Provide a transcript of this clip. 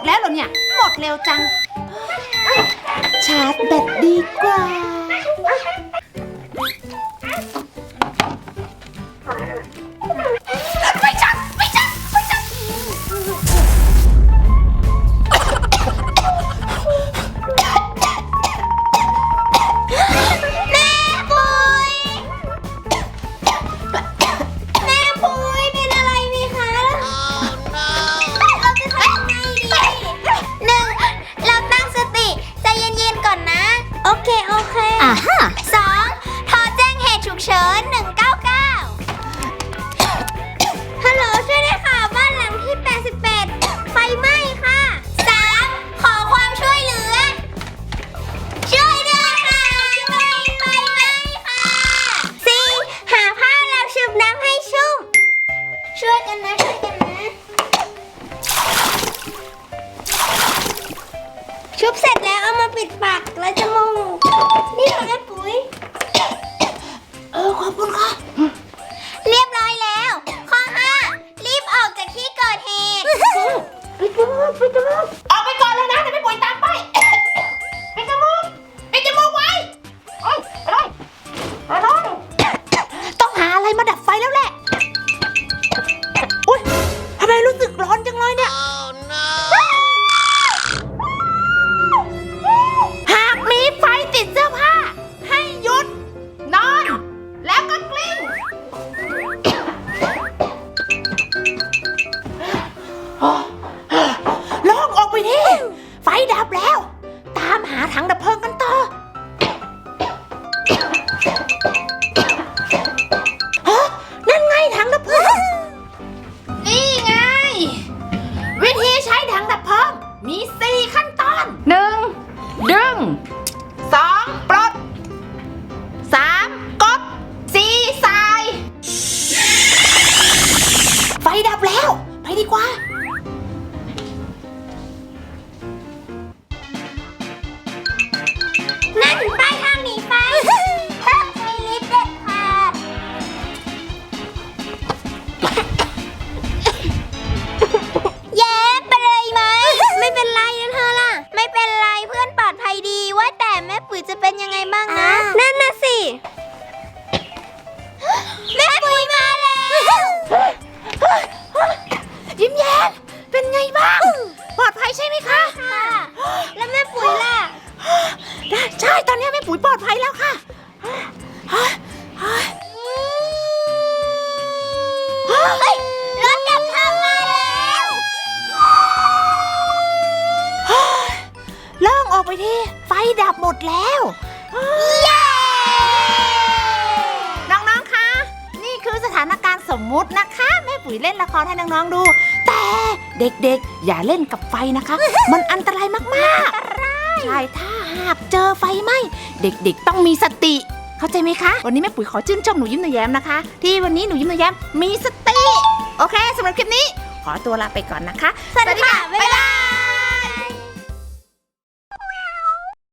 ดแล้วเหรอเนี่ย หมดเร็วจัง ชาร์จแบตดีกว่า บเสร็จแล้วเอามาปิดปากแล้วจะมองนี่ขอะแม่ปุ๋ย เออขอบคุณค่ะ ขั้นตอนหนึ่งดึง ไปดิ ไฟดับหมดแล้ว เย้ น้องๆ คะ นี่คือสถานการณ์สมมุตินะคะ แม่ปุ๋ยเล่นละครให้น้องๆ ดู แต่เด็กๆ อย่าเล่นกับไฟนะคะ มันอันตรายมากๆ ใช่ถ้าหากเจอไฟไหมเด็กๆ ต้องมีสติ เข้าใจไหมคะ วันนี้แม่ปุ๋ยขอชื่นชมหนูยิ้มหนูแย้มนะคะ ที่วันนี้หนูยิ้มหนูแย้มมีสติ โอเคสำหรับคลิปนี้ ขอตัวลาไปก่อนนะคะ สวัสดีค่ะ บ๊ายบาย